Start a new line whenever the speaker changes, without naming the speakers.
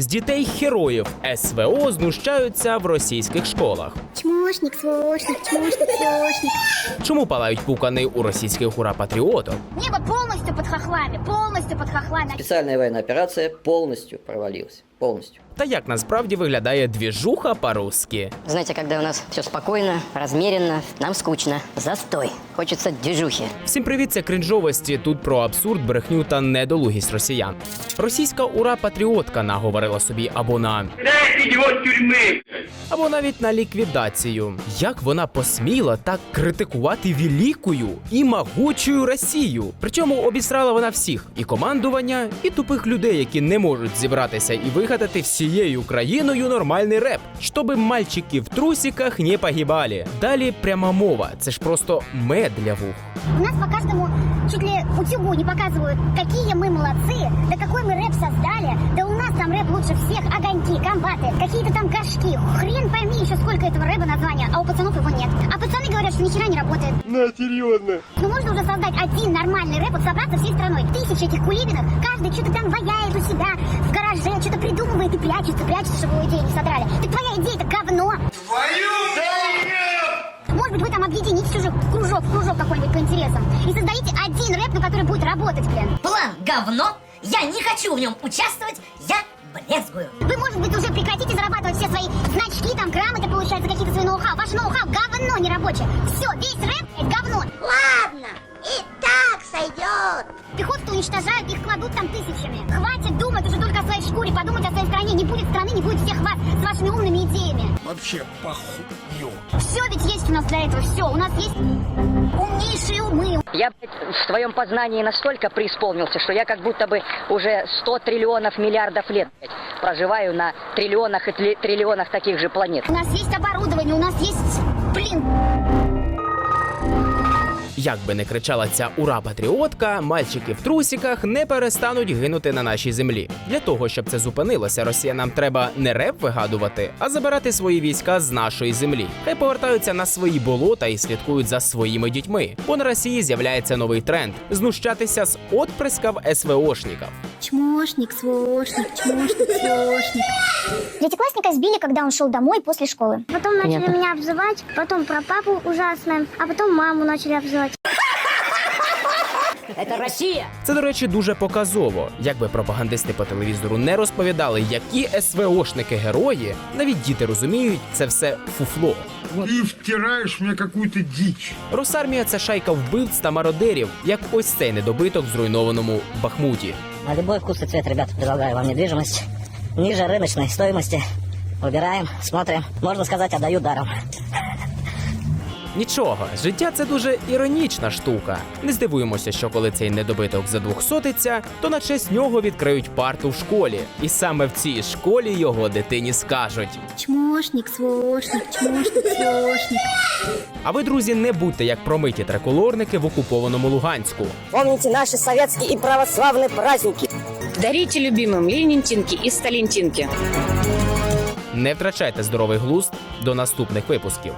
З дітей героїв СВО знущаються в російських школах.
Чмошник, свошник, чмошник, свошник.
Чому палають пукани у російських ура патріоток?
Небо повністю под хохлами, повністю под хохлами.
Спеціальна воєнна операція повністю провалилась. Полностью.
Та як насправді виглядає двіжуха по-русски?
Знаете, когда у нас все спокойно, размеренно, нам скучно. Застой. Хочется движухи.
Всім привіт, це кринжовості. Тут про абсурд, брехню та недолугість росіян. Російська ура патріотка наговорила собі або на
его
або навіть на ліквідацію. Як вона посміла так критикувати великою і могучою Росію? Причому обісрала вона всіх і командування, і тупих людей, які не можуть зібратися і вигадати всією країною нормальний реп, щоби мальчики в трусиках не погибали. Далі пряма мова. Це ж просто мед для вух.
У нас по каждому чуть ли утюгу не показывают, какие мы молодцы, да какой мы рэп создали, да у нас там рэп лучше всех, огоньки, комбаты, какие-то там кашки, хрен пойми еще сколько этого рэпа названия, а у пацанов его нет. А пацаны говорят, что ни хера не работает.
На, серьезно.
Ну можно уже создать один нормальный рэп, вот собраться всей страной. Тысячи этих кулибинов, каждый что-то там ваяет и прячется, прячется, чтобы его идею не содрали. Так твоя идея это говно.
Твою
Может быть, вы там объединитесь уже кружок, кружок какой-нибудь по интересам. И создадите один рэп, ну, который будет работать, блин.
План говно, я не хочу в нем участвовать, я брезгую.
Вы, может быть, уже прекратите зарабатывать все свои значки, там, грамоты, получается, какие-то свои ноу-хау. Ваш ноу-хау говно нерабочее. Все, весь рэп — это говно. Пехоту уничтожают, их кладут там тысячами. Хватит думать уже только о своей шкуре, подумать о своей стране. Не будет страны, не будет всех вас с вашими умными идеями.
Вообще похую.
Все ведь есть у нас для этого, все. У нас есть умнейшие умы.
Я блядь, в своем познании настолько преисполнился, что я как будто бы уже 100 триллионов миллиардов лет блядь, проживаю на триллионах и триллионах таких же планет.
У нас есть оборудование, у нас есть, блин,
Як би не кричала ця ура патріотка, мальчики в трусіках не перестануть гинути на нашій землі. Для того щоб це зупинилося, росіянам треба не реп вигадувати, а забирати свої війська з нашої землі. Хай повертаються на свої болота і слідкують за своїми дітьми. Бо на Росії з'являється новий тренд знущатися з отприсків СВОшників.
Чмошник, сволочник, чмошник, сволочник. Девятиклассника сбили, когда он шел домой после школы. Потом начали
Понятно.
меня обзывать, потом про папу ужасно, а потом маму начали обзывать.
Это Россия!
Це, до речі, дуже показово. Якби пропагандисти по телевізору не розповідали, які СВОшники герої, навіть діти розуміють, це все фуфло.
Ты втираешь мне какую-то дичь.
Росармія це шайка вбивць та мародерів, як ось цей недобиток в зруйнованому Бахмуті.
На любой вкус и цвет, ребят, предлагаю вам недвижимость ниже рыночной стоимости. Выбираем, смотрим. Можно сказать, отдаю даром.
Нічого, життя це дуже іронічна штука. Не здивуємося, що коли цей недобиток задвухсотиться, то на честь нього відкриють парту в школі. І саме в цій школі його дитині скажуть.
Чмошник, сволочник, чмошник, сволочник.
А ви, друзі, не будьте як промиті триколорники в окупованому Луганську.
Помните наши советские и православные праздники.
Дарите любимым ленинтинки и сталинтинки.
Не втрачайте здоровий глузд до наступних випусків.